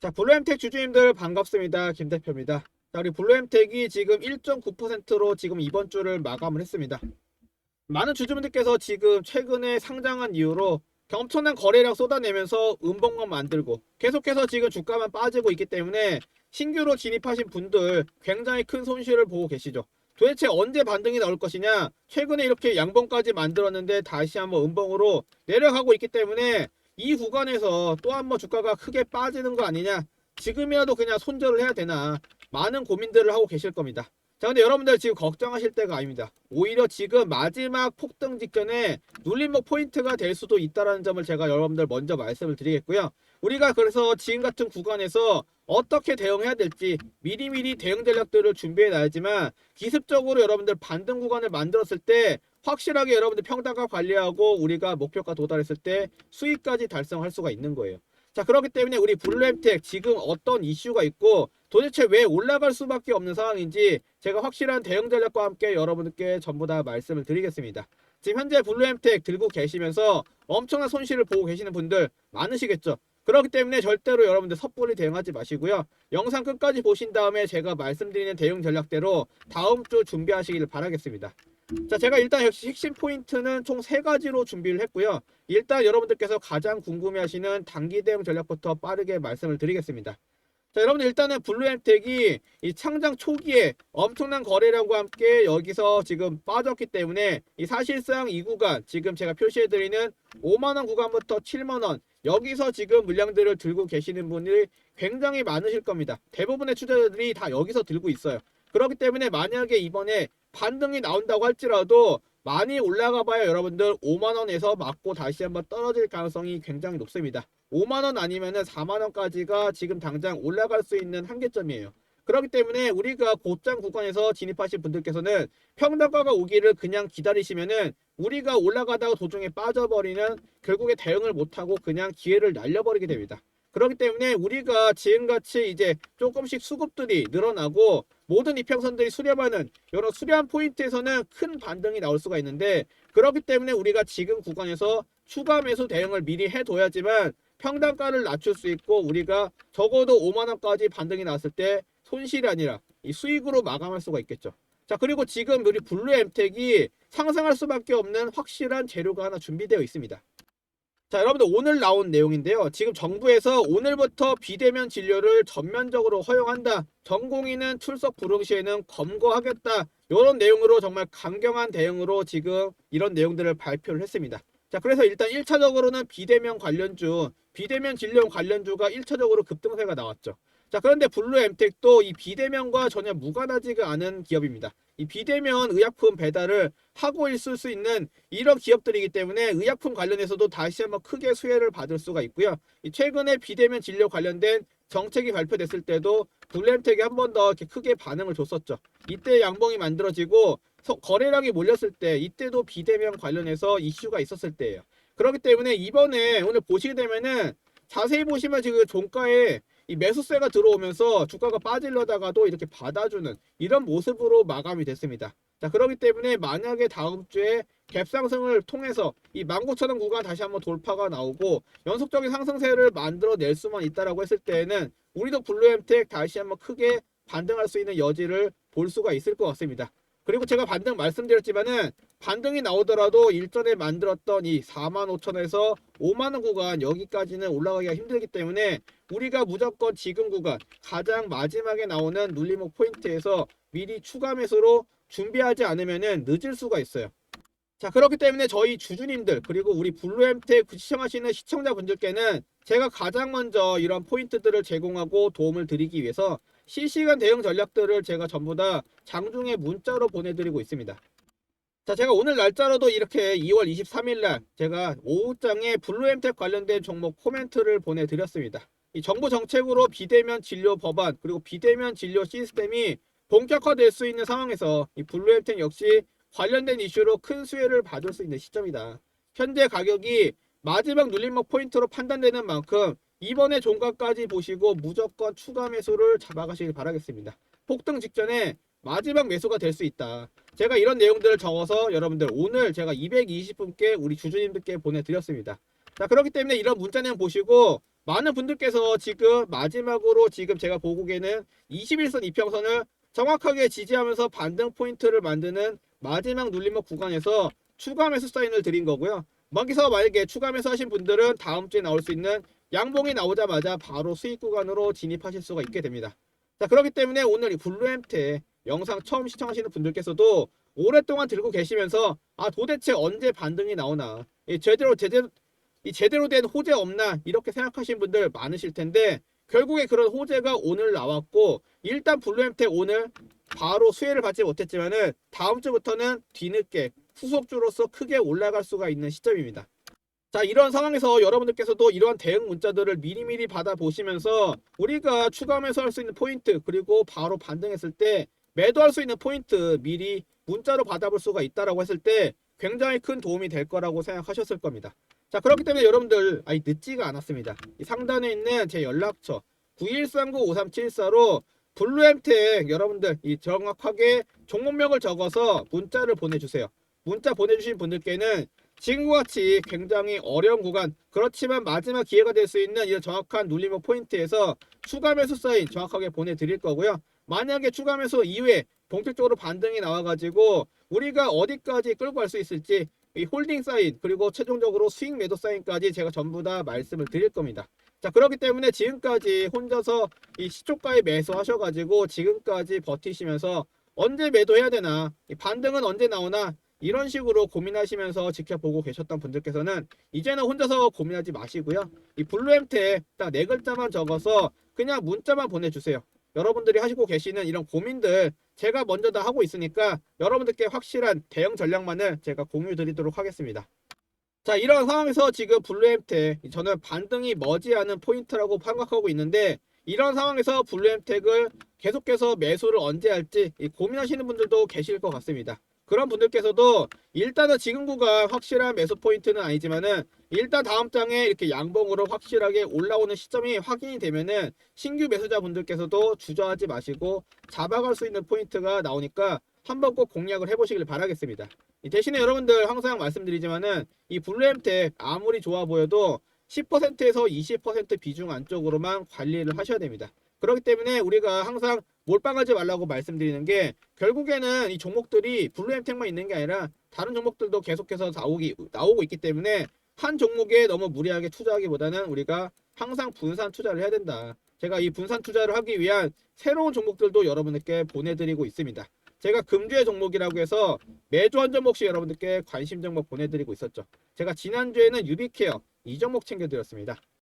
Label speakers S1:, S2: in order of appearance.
S1: 자, 블루엠텍 주주님들 반갑습니다. 김 대표입니다. 자, 우리 블루엠텍이 지금 1.9%로 지금 이번 주를 마감을 했습니다. 많은 주주분들께서 지금 최근에 상장한 이후로 엄청난 거래량 쏟아내면서 음봉만 만들고 계속해서 지금 주가만 빠지고 있기 때문에 신규로 진입하신 분들 굉장히 큰 손실을 보고 계시죠. 도대체 언제 반등이 나올 것이냐? 최근에 이렇게 양봉까지 만들었는데 다시 한번 음봉으로 내려가고 있기 때문에 이 구간에서 또 한 번 주가가 크게 빠지는 거 아니냐? 지금이라도 그냥 손절을 해야 되나? 많은 고민들을 하고 계실 겁니다. 자, 근데 여러분들 지금 걱정하실 때가 아닙니다. 오히려 지금 마지막 폭등 직전에 눌림목 포인트가 될 수도 있다는 점을 제가 여러분들 먼저 말씀을 드리겠고요. 우리가 그래서 지금 같은 구간에서 어떻게 대응해야 될지 미리미리 대응 전략들을 준비해 놔야지만 기습적으로 여러분들 반등 구간을 만들었을 때 확실하게 여러분들 평단가 관리하고 우리가 목표가 도달했을 때 수익까지 달성할 수가 있는 거예요. 자 그렇기 때문에 우리 블루엠텍 지금 어떤 이슈가 있고 도대체 왜 올라갈 수밖에 없는 상황인지 제가 확실한 대응 전략과 함께 여러분들께 전부 다 말씀을 드리겠습니다. 지금 현재 블루엠텍 들고 계시면서 엄청난 손실을 보고 계시는 분들 많으시겠죠. 그렇기 때문에 절대로 여러분들 섣불리 대응하지 마시고요. 영상 끝까지 보신 다음에 제가 말씀드리는 대응 전략대로 다음 주 준비하시길 바라겠습니다. 자, 제가 일단 역시 핵심 포인트는 총 세 가지로 준비를 했고요. 일단 여러분들께서 가장 궁금해하시는 단기 대응 전략부터 빠르게 말씀을 드리겠습니다. 자, 여러분들 일단은 블루엠텍이 이 창장 초기에 엄청난 거래량과 함께 여기서 지금 빠졌기 때문에 이 사실상 이 구간 지금 제가 표시해드리는 5만원 구간부터 7만원 여기서 지금 물량들을 들고 계시는 분들이 굉장히 많으실 겁니다. 대부분의 투자자들이 다 여기서 들고 있어요. 그렇기 때문에 만약에 이번에 반등이 나온다고 할지라도 많이 올라가 봐야 여러분들 5만원에서 맞고 다시 한번 떨어질 가능성이 굉장히 높습니다. 5만원 아니면 은 4만원까지가 지금 당장 올라갈 수 있는 한계점이에요. 그렇기 때문에 우리가 고점 구간에서 진입하신 분들께서는 평단가가 오기를 그냥 기다리시면은 우리가 올라가다가 도중에 빠져버리는 결국에 대응을 못하고 그냥 기회를 날려버리게 됩니다. 그렇기 때문에 우리가 지금같이 이제 조금씩 수급들이 늘어나고 모든 이평선들이 수렴하는 이런 수렴 포인트에서는 큰 반등이 나올 수가 있는데 그렇기 때문에 우리가 지금 구간에서 추가 매수 대응을 미리 해둬야지만 평단가를 낮출 수 있고 우리가 적어도 5만 원까지 반등이 나왔을 때 손실이 아니라 이 수익으로 마감할 수가 있겠죠. 자 그리고 지금 우리 블루 엠텍이 상승할 수밖에 없는 확실한 재료가 하나 준비되어 있습니다. 자 여러분들 오늘 나온 내용인데요. 지금 정부에서 오늘부터 비대면 진료를 전면적으로 허용한다. 전공의는 출석 불응 시에는 검거하겠다. 이런 내용으로 정말 강경한 대응으로 지금 이런 내용들을 발표를 했습니다. 자 그래서 일단 1차적으로는 비대면 관련주, 비대면 진료 관련주가 1차적으로 급등세가 나왔죠. 자 그런데 블루 엠텍도 이 비대면과 전혀 무관하지가 않은 기업입니다. 이 비대면 의약품 배달을 하고 있을 수 있는 이런 기업들이기 때문에 의약품 관련해서도 다시 한번 크게 수혜를 받을 수가 있고요. 이 최근에 비대면 진료 관련된 정책이 발표됐을 때도 블루엠텍이 한 번 더 크게 반응을 줬었죠. 이때 양봉이 만들어지고 서- 거래량이 몰렸을 때 이때도 비대면 관련해서 이슈가 있었을 때예요. 그렇기 때문에 이번에 오늘 보시게 되면은 자세히 보시면 지금 종가에 이 매수세가 들어오면서 주가가 빠지려다가도 이렇게 받아주는 이런 모습으로 마감이 됐습니다. 자, 그렇기 때문에 만약에 다음 주에 갭 상승을 통해서 이 19,000원 구간 다시 한번 돌파가 나오고 연속적인 상승세를 만들어낼 수만 있다라고 했을 때에는 우리도 블루엠텍 다시 한번 크게 반등할 수 있는 여지를 볼 수가 있을 것 같습니다. 그리고 제가 반등 말씀드렸지만은 반등이 나오더라도 일전에 만들었던 이 45,000원에서 5만 원 구간 여기까지는 올라가기가 힘들기 때문에 우리가 무조건 지금 구간 가장 마지막에 나오는 눌림목 포인트에서 미리 추가 매수로 준비하지 않으면은 늦을 수가 있어요. 자 그렇기 때문에 저희 주주님들 그리고 우리 블루엠텍 시청하시는 시청자분들께는 제가 가장 먼저 이런 포인트들을 제공하고 도움을 드리기 위해서 실시간 대응 전략들을 제가 전부 다 장중에 문자로 보내드리고 있습니다. 자, 제가 오늘 날짜로도 이렇게 2월 23일 날 제가 오후장에 블루엠텍 관련된 종목 코멘트를 보내드렸습니다. 이 정부 정책으로 비대면 진료 법안 그리고 비대면 진료 시스템이 본격화될 수 있는 상황에서 이 블루엠텍 역시 관련된 이슈로 큰 수혜를 받을 수 있는 시점이다. 현재 가격이 마지막 눌림목 포인트로 판단되는 만큼 이번에 종가까지 보시고 무조건 추가 매수를 잡아가시길 바라겠습니다. 폭등 직전에 마지막 매수가 될 수 있다. 제가 이런 내용들을 적어서 여러분들 오늘 제가 220분께 우리 주주님들께 보내드렸습니다. 자 그렇기 때문에 이런 문자 내용 보시고 많은 분들께서 지금 마지막으로 지금 제가 보고계는 21선 이평선을 정확하게 지지하면서 반등 포인트를 만드는 마지막 눌림목 구간에서 추가 매수 사인을 드린 거고요. 여기서 만약에 추가 매수 하신 분들은 다음 주에 나올 수 있는 양봉이 나오자마자 바로 수익 구간으로 진입하실 수가 있게 됩니다. 자 그렇기 때문에 오늘 이 블루엠테 영상 처음 시청하시는 분들께서도 오랫동안 들고 계시면서 아 도대체 언제 반등이 나오나 이 제대로 제대로 이 제대로 된 호재 없나 이렇게 생각하신 분들 많으실 텐데 결국에 그런 호재가 오늘 나왔고 일단 블루엠텍 오늘 바로 수혜를 받지 못했지만은 다음 주부터는 뒤늦게 후속주로서 크게 올라갈 수가 있는 시점입니다. 자 이런 상황에서 여러분들께서도 이러한 대응 문자들을 미리미리 받아 보시면서 우리가 추가 매수할 수 있는 포인트 그리고 바로 반등했을 때 매도할 수 있는 포인트 미리 문자로 받아볼 수가 있다라고 했을 때 굉장히 큰 도움이 될 거라고 생각하셨을 겁니다. 자 그렇기 때문에 여러분들 아니 늦지가 않았습니다. 이 상단에 있는 제 연락처 91395374로 블루엠텍 여러분들 이 정확하게 종목명을 적어서 문자를 보내주세요. 문자 보내주신 분들께는 지금과 같이 굉장히 어려운 구간 그렇지만 마지막 기회가 될 수 있는 이런 정확한 눌림목 포인트에서 추가 매수 사인 정확하게 보내드릴 거고요. 만약에 추가 매수 이후에 본격적으로 반등이 나와가지고 우리가 어디까지 끌고 갈 수 있을지 이 홀딩 사인 그리고 최종적으로 수익 매도 사인까지 제가 전부 다 말씀을 드릴 겁니다. 자 그렇기 때문에 지금까지 혼자서 이 시초가에 매수하셔가지고 지금까지 버티시면서 언제 매도해야 되나 이 반등은 언제 나오나 이런 식으로 고민하시면서 지켜보고 계셨던 분들께서는 이제는 혼자서 고민하지 마시고요. 이 블루엠테 딱네 글자만 적어서 그냥 문자만 보내주세요. 여러분들이 하시고 계시는 이런 고민들 제가 먼저 다 하고 있으니까 여러분들께 확실한 대응 전략만을 제가 공유 드리도록 하겠습니다. 자 이런 상황에서 지금 블루엠텍 저는 반등이 머지않은 포인트라고 생각하고 있는데 이런 상황에서 블루엠텍을 계속해서 매수를 언제 할지 이 고민하시는 분들도 계실 것 같습니다. 그런 분들께서도 일단은 지금 구간 확실한 매수 포인트는 아니지만은 일단 다음 장에 이렇게 양봉으로 확실하게 올라오는 시점이 확인이 되면은 신규 매수자 분들께서도 주저하지 마시고 잡아갈 수 있는 포인트가 나오니까 한번 꼭 공략을 해보시길 바라겠습니다. 이 대신에 여러분들 항상 말씀드리지만은 이 블루엠텍 아무리 좋아 보여도 10%에서 20% 비중 안쪽으로만 관리를 하셔야 됩니다. 그렇기 때문에 우리가 항상 몰빵하지 말라고 말씀드리는 게 결국에는 이 종목들이 블루엠텍만 있는 게 아니라 다른 종목들도 계속해서 나오기, 나오고 있기 때문에 한 종목에 너무 무리하게 투자하기보다는 우리가 항상 분산 투자를 해야 된다. 제가 이 분산 투자를 하기 위한 새로운 종목들도 여러분들께 보내드리고 있습니다. 제가 금주의 종목이라고 해서 매주 한 종목씩 여러분들께 관심 종목 보내드리고 있었죠. 제가 지난주에는 유비케어 이 종목 챙겨드렸습니다.